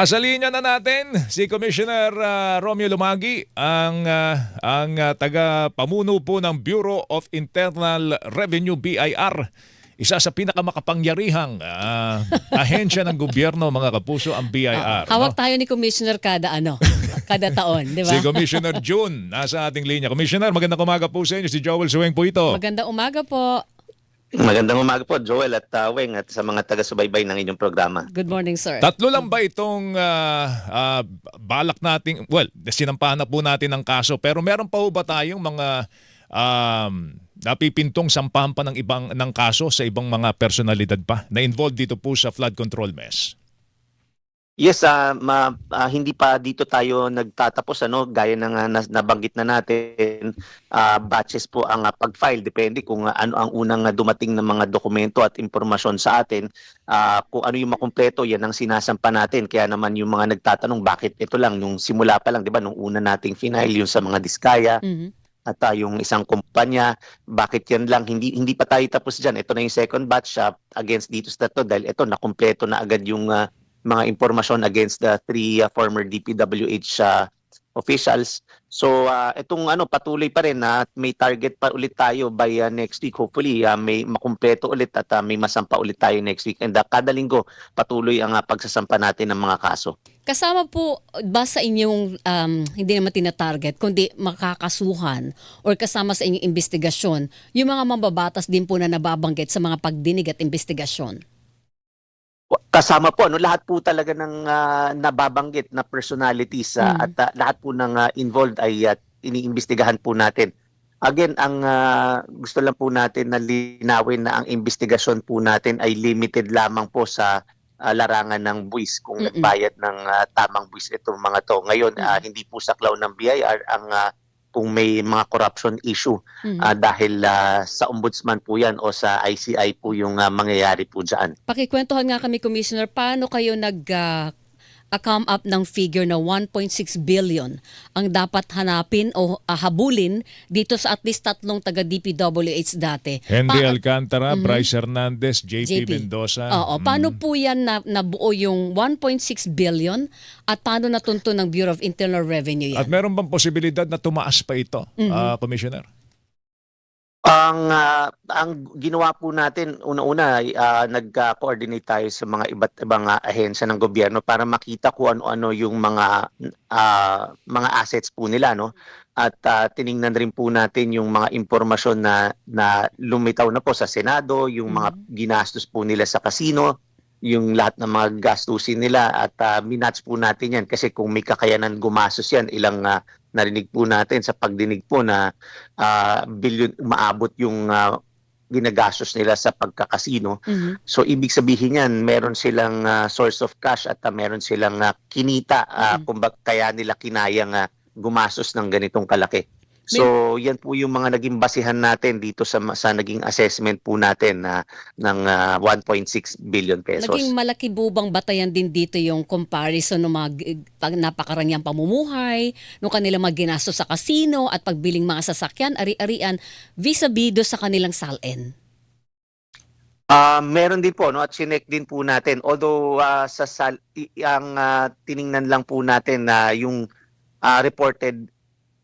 Asa linya na natin si Commissioner ah, Romeo Lumagi ang ah, ang ah, taga pamuno po ng Bureau of Internal Revenue BIR. Isa sa pinakamakapangyarihang ah, ahensya ng gobyerno mga kapuso ang BIR. Hawak no? tayo ni Commissioner kada ano, kada taon, di ba? Si Commissioner June nasa ating linya. Commissioner, magandang umaga po sa inyo. Si Joel Suweng po ito. Magandang umaga po. Magandang umaga po, Joel at uh, Weng at sa mga taga-subaybay ng inyong programa. Good morning, sir. Tatlo lang ba itong ah, ah, balak nating, well, sinampahan na po natin ang kaso, pero meron pa po ba tayong mga um, napipintong sampahan pa ng ibang ng kaso sa ibang mga personalidad pa na involved dito po sa flood control mess? Yes, ah, ma, ah, hindi pa dito tayo nagtatapos ano? Gaya ng ah, nas- nabanggit na natin ah, batches po ang ah, pag-file. Depende kung ah, ano ang unang ah, dumating na mga dokumento at impormasyon sa atin. Ah, kung ano yung makumpleto yan ang sinasampa natin. Kaya naman yung mga nagtatanong bakit ito lang? Nung simula pa lang 'di ba? Nung una nating final yung sa mga diskaya Mhm. at ah, yung isang kumpanya, bakit yan lang, hindi hindi pa tayo tapos dyan. Ito na yung second batch ah, against dito sa to dahil ito nakumpleto na agad yung ah, mga impormasyon against the three ah, former DPWH ah, officials. So ah, itong ano patuloy pa rin na may target pa ulit tayo by ah, next week. Hopefully ah, may makumpleto ulit at ah, may masampa ulit tayo next week. And ah, kada linggo patuloy ang ah, pagsasampa natin ng mga kaso. Kasama po ba sa inyong, um, hindi naman tinatarget, kundi makakasuhan or kasama sa inyong investigasyon, yung mga mambabatas din po na nababanggit sa mga pagdinig at investigasyon? Kasama po ano lahat po talaga ng ah, nababanggit na personalities ah, Mm. at ah, lahat po ng ah, involved ay ah, iniimbestigahan po natin. Again, ang ah, gusto lang po natin na linawin na ang investigasyon po natin ay limited lamang po sa ah, larangan ng buwis kung Mm-mm. nagbayad ng ah, tamang buwis itong mga to. Ngayon, Mm. hindi po saklaw ng BIR ang ah, kung may mga corruption issue Mhm. ah, dahil ah, sa ombudsman po yan o sa ICI po yung ah, mangyayari po dyan. Pakikwentuhan nga kami, Commissioner, paano kayo nag ah, ah, come up ng figure na 1.6 billion ang dapat hanapin o habulin dito sa at least tatlong taga DPWH dati. Henry Pa- Alcantara, Mhm. Bryce Hernandez, JP, JP. Mendoza. Oo, Mm. paano po yan na, nabuo yung 1.6 billion at paano natunto ng Bureau of Internal Revenue At yan? meron bang posibilidad na tumaas pa ito, Mhm. ah, Commissioner? Ang ah, ang ginawa po natin una-una ay ah, nagka-coordinate tayo sa mga iba't ibang ah, ahensya ng gobyerno para makita kung ano-ano yung mga ah, mga assets po nila no? At ah, tiningnan rin po natin yung mga impormasyon na na lumitaw na po sa Senado, yung mga ginastos po nila sa casino, yung lahat ng mga gastusin nila at uh, minatch po natin yan kasi kung may kakayanan gumastos yan ilang ah, narinig po natin sa pagdinig po na ah, billion umaabot yung ah, ginagastos nila sa pagkakasino. Mhm. So ibig sabihin yan, meron silang ah, source of cash at ah, meron silang ah, kinita uh, kung bak- kaya nila kinayang ah, gumastos ng ganitong kalaki. So yan po yung mga naging basihan natin dito sa sa naging assessment po natin na ng ah, 1.6 billion pesos. Naging malaki bubang batayan din dito yung comparison ng mga g- pag- napakarangyang pamumuhay, nung kanilang mga ginastos sa kasino at pagbiling mga sasakyan, ari-arian, vis-a-vis do sa kanilang salin. Ah, meron din po no at sinek din po natin. Although ah, sa sal- ang ah, tiningnan lang po natin na yung ah, reported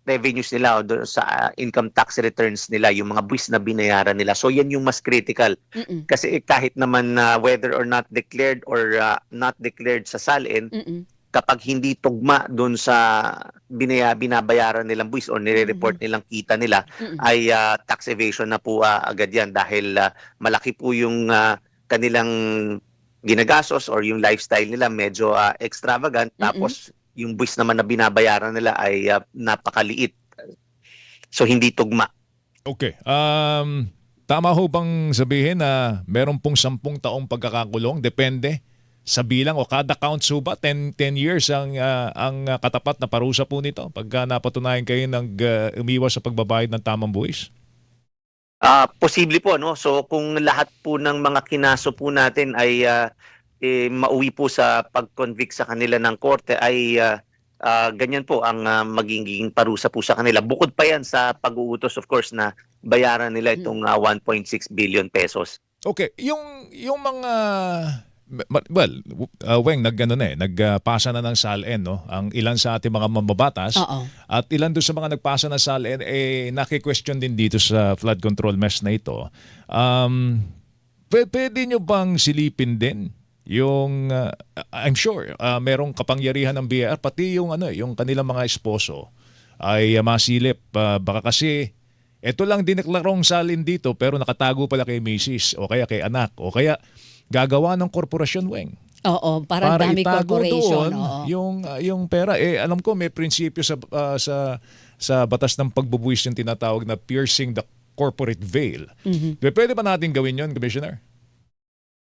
revenues nila o sa ah, income tax returns nila, yung mga buwis na binayaran nila. So yan yung mas critical Mm-mm. kasi kahit naman na whether or not declared or ah, not declared sa salin, Mm-mm. kapag hindi tugma doon sa binaya, binabayaran nilang buwis or nire-report nilang kita nila, Mm-mm. ay ah, tax evasion na po ah, agad yan dahil ah, malaki po yung ah, kanilang ginagastos or yung lifestyle nila medyo ah, extravagant Mm-mm. Yung buwis naman na binabayaran nila ay ah, napakaliit. So hindi tugma. Okay. Um, tama ho bang sabihin na meron pong sampung taong pagkakakulong? Depende sa bilang o kada count ho ba? 10, 10 years ang, ah, ang ah, katapat na parusa po nito pagka napatunayan kayo nag ah, umiwas sa pagbabayad ng tamang buwis? Ah, posible po no. So kung lahat po ng mga kinaso po natin ay ah, eh, mauwi po sa pag-convict sa kanila ng korte ay ah, ah, ganyan po ang ah, magiging parusa po sa kanila. Bukod pa yan sa pag-uutos of course na bayaran nila itong ah, 1.6 billion pesos. Okay, yung yung mga well, uh, Weng, nag, ano na eh, nagpasa na ng SALN, no? Ang ilan sa ating mga mambabatas. Oo. At ilan doon sa mga nagpasa ng SALN, eh, naki-question din dito sa flood control mesh na ito. Um, p- pwede nyo bang silipin din yung, uh, I'm sure, uh, merong kapangyarihan ng BIR, pati yung, ano, yung kanilang mga esposo ay uh, masilip. Uh, baka kasi ito lang dineklarong salin dito pero nakatago pala kay Macy's o kaya kay anak o kaya gagawa ng korporasyon weng Oo, parang para dami itago corporation. doon oo. yung uh, yung pera eh alam ko may prinsipyo sa uh, sa sa batas ng pagbubuwis yung tinatawag na piercing the corporate veil. Mhm. Pwede ba natin gawin yon, Commissioner?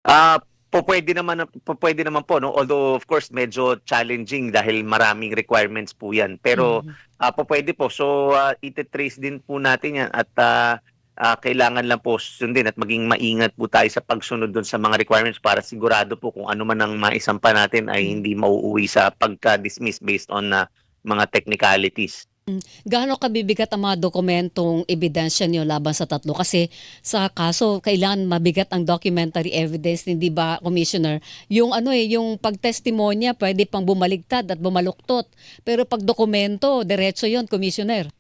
Ah, po pwede naman po pwede naman po no although of course medyo challenging dahil maraming requirements po 'yan pero Mhm. ah, po pwede po so uh, ite-trace din po natin 'yan at ah, ah, kailangan lang po sundin at maging maingat po tayo sa pagsunod doon sa mga requirements para sigurado po kung ano man ang maisampa natin ay hindi mauuwi sa pagka-dismiss based on na mga technicalities. Gaano kabibigat ang mga dokumentong ebidensya niyo laban sa tatlo? Kasi sa kaso, kailangan mabigat ang documentary evidence, hindi ba, Commissioner? Yung ano eh, yung pagtestimonya, pwede pang bumaligtad at bumaluktot. Pero pag dokumento, diretso yon Commissioner.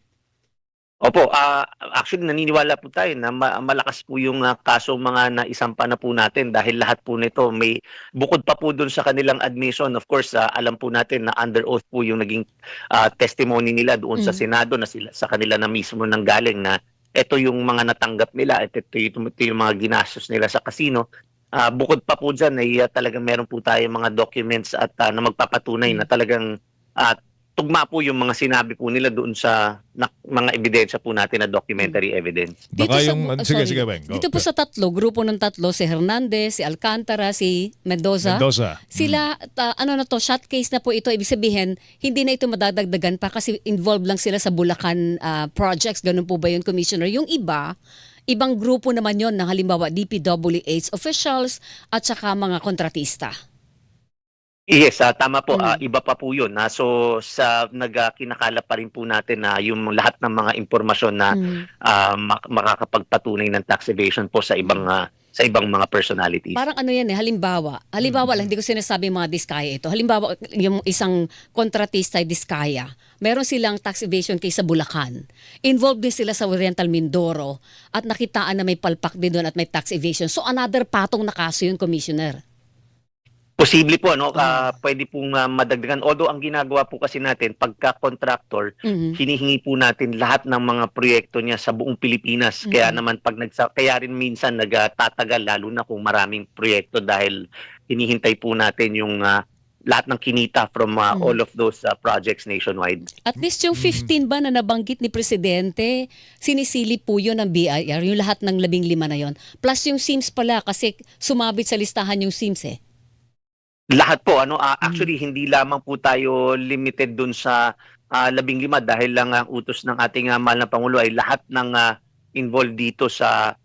Opo, ah, actually naniniwala po tayo na ma- malakas po yung ah, kaso mga naisampa na po natin dahil lahat po nito may bukod pa po dun sa kanilang admission. Of course, ah, alam po natin na under oath po yung naging ah, testimony nila doon sa Mm. Senado na sila sa kanila na mismo nang galing na ito yung mga natanggap nila at ito yung, ito yung mga ginastos nila sa casino. Ah, bukod pa po dyan ay ah, talagang meron po tayo mga documents at ah, na magpapatunay Mm. na talagang ah, tugma po yung mga sinabi po nila doon sa na- mga ebidensya po natin na documentary evidence. Baka sa- yung ah, sige sige go. Dito po sa tatlo, grupo ng tatlo, si Hernandez, si Alcantara, si Mendoza. Mendoza. Sila, ta- ano na to, shot case na po ito. Ibig sabihin, hindi na ito madadagdagan pa kasi involved lang sila sa Bulacan ah, projects. Ganun po ba yun, Commissioner? Yung iba, ibang grupo naman yon ng halimbawa DPWH officials at saka mga kontratista. Yes, ah, tama po. Mm. Ah, iba pa po 'yun. Ah, so sa nagkinakala pa rin po natin na yung lahat ng mga impormasyon na Mm. mak- makakapagpatunay ng tax evasion po sa ibang ah, sa ibang mga personalities. Parang ano yan eh, halimbawa, halimbawa lang, hindi ko sinasabi mga diskaya ito. Halimbawa, yung isang kontratista ay diskaya, meron silang tax evasion case sa Bulacan. Involved din sila sa Oriental Mindoro at nakitaan na may palpak din doon at may tax evasion. So another patong na kaso yun, Commissioner. Posible po ano, ah, pwede pong ah, madagdagan. Although ang ginagawa po kasi natin pagka contractor, Mhm. hinihingi po natin lahat ng mga proyekto niya sa buong Pilipinas. Kaya Mm. naman pag nagsa kaya rin minsan nagtatagal lalo na kung maraming proyekto dahil hinihintay po natin yung ah, lahat ng kinita from ah, Mm. all of those ah, projects nationwide. At least yung 15 ba na nabanggit ni Presidente, sinisilip po yun ng BIR, yung lahat ng labing lima na yon. Plus yung SIMS pala kasi sumabit sa listahan yung SIMS eh. Lahat po ano Mm. actually hindi lamang po tayo limited dun sa ah, labing lima dahil lang ang utos ng ating ah, mahal na pangulo ay lahat ng ah, involved dito sa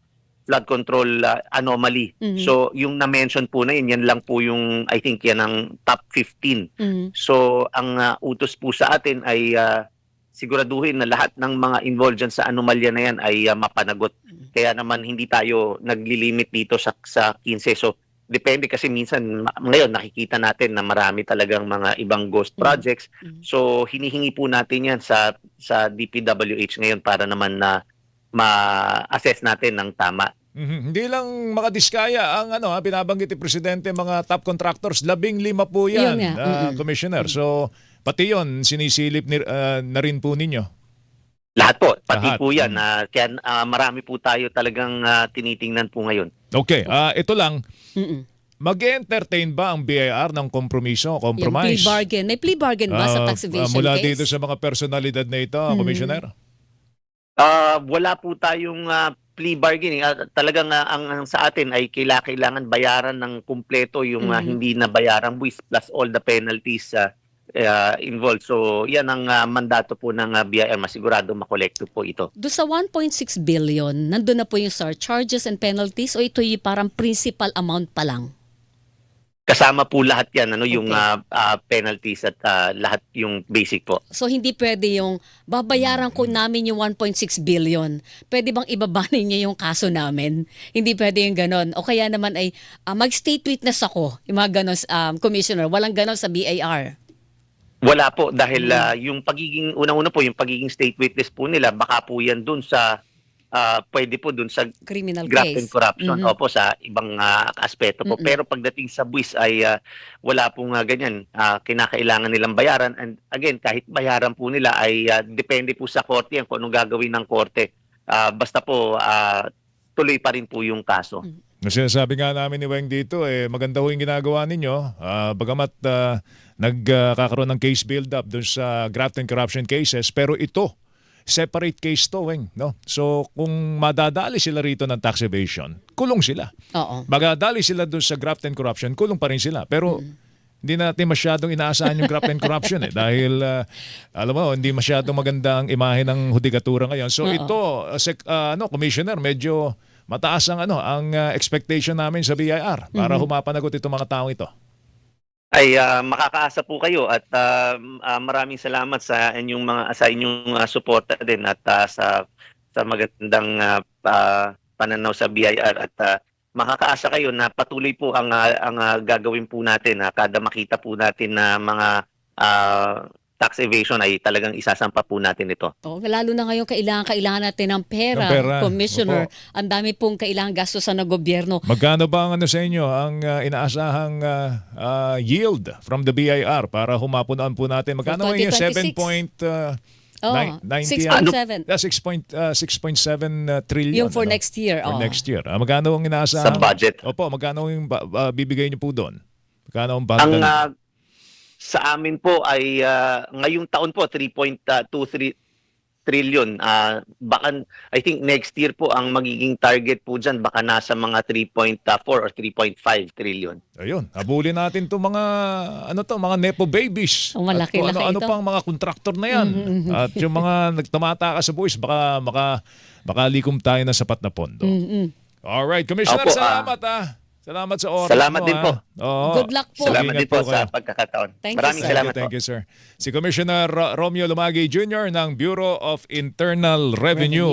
flood control ah, anomaly. Mhm. So yung na-mention po na yun, yan lang po yung I think yan ang top 15. Mhm. So ang ah, utos po sa atin ay ah, siguraduhin na lahat ng mga involved dyan sa anomalya na yan ay ah, mapanagot. Mm. Kaya naman hindi tayo naglilimit dito sa sa 15. So depende kasi minsan ngayon nakikita natin na marami talagang mga ibang ghost Mm. projects. Mm. So hinihingi po natin 'yan sa sa DPWH ngayon para naman na ma-assess natin ng tama. Mhm. Hindi lang mga diskaya ang ano ha, binabanggit ni Presidente mga top contractors, labing lima po yan, Yun ah, mm-mm. Commissioner. So, pati yon sinisilip ni, ah, na rin po ninyo. Lahat po, pati Lahat. po 'yan. Ah, kaya ah, marami po tayo talagang ah, tinitingnan po ngayon. Okay, ah, ito lang, Mhm. mag-entertain ba ang BIR ng kompromiso, Yung plea compromise? bargain. May plea bargain ba sa tax evasion mula case? dito sa mga personalidad na ito, Mhm. Commissioner? Ah, wala po tayong ah, plea bargaining. Ah, talagang ah, ang, ang sa atin ay kaila, kailangan bayaran ng kumpleto yung ah, Mhm. hindi na bayarang buwis plus all the penalties ah, ah, involved. So, yan ang ah, mandato po ng uh, BIM. Masigurado makolekto po ito. Do sa 1.6 billion, nandun na po yung surcharges and penalties o ito yung parang principal amount pa lang? kasama po lahat yan, ano, yung Okay. ah, ah, penalties at ah, lahat yung basic po. So hindi pwede yung babayaran ko namin yung 1.6 billion. Pwede bang ibaba ninyo yung kaso namin? Hindi pwede yung ganon. O kaya naman ay ah, mag-state witness ako. Yung mga ganon, um, Commissioner. Walang ganon sa BAR. Wala po dahil ah, yung pagiging unang-una po yung pagiging state witness po nila baka po yan dun sa ah, pwede po dun sa Criminal graft case. and corruption Mhm. opo sa ibang ah, aspeto po. Mm-mm. pero pagdating sa buwis ay ah, wala pong ah, ganyan. Ah, kinakailangan nilang bayaran. And again kahit bayaran po nila ay ah, depende po sa korte yan kung anong gagawin ng korte. Ah, basta po ah, tuloy pa rin po yung kaso Kasi sabi nga namin ni Weng dito, eh, maganda ho yung ginagawa ninyo. Ah, bagamat ah, nagkakaroon ng case build-up dun sa graft and corruption cases, pero ito, separate case to, Weng. No? So kung madadali sila rito ng tax evasion, kulong sila. Oo. Magadali sila dun sa graft and corruption, kulong pa rin sila. Pero hindi natin masyadong inaasahan yung graft and corruption eh dahil ah, alam mo hindi masyadong maganda ang imahe ng hudikatura ngayon. So Oo. ito uh, sec, ah, ano commissioner medyo mataas ang ano ang ah, expectation namin sa BIR para humapanagot itong mga taong ito. ay ah, makakaasa po kayo at ah, ah, maraming salamat sa inyong mga sa inyong ah, suporta din at ah, sa sa magandang ah, pa- pananaw sa BIR at ah, makakaasa kayo na patuloy po ang ah, ang ah, gagawin po natin na kada makita po natin na mga ah, tax evasion ay talagang isasampa po natin ito. Oo, lalo na ngayon kailangan kailangan natin ng pera, Ng pera. Commissioner. Opo. Ang dami pong kailangan gastusan ng gobyerno. Magkano ba ang ano sa inyo ang ah, inaasahang ah, ah, yield from the BIR para humapunan po natin? Magkano For ang inyo 2026? 7 point ah, Oh, nine- 90 6.7. ah, 6 point, ah, 6.7 ah, trillion. Yung for ano? next year. For oo. next year. Ah, magkano ang Sa inaasahan? budget. Opo, magkano yung ba- ba- bibigay niyo po doon? Magkano ang Ang budget? ah, sa amin po ay ah, ngayong taon po 3.23 trillion. Ah, baka I think next year po ang magiging target po diyan baka nasa mga 3.4 or 3.5 trillion. Ayun, habulin natin 'tong mga ano to, mga nepo babies. Ang malaki- At kung laki ano, ano pang mga kontraktor na 'yan. At yung mga nagtumata ka sa buwis, baka maka makalikom tayo ng sapat na pondo. Mm-mm. All right, Commissioner, Opo, ah. salamat ah. Salamat sa oras Salamat mo, din ah. po. Oo. Good luck po. Salamat Ingat din po kayo. sa pagkakataon. Thank you, Maraming sir. Thank salamat you, thank po. you, sir. Si Commissioner Ro- Romeo Lumagi Jr. ng Bureau of Internal Revenue.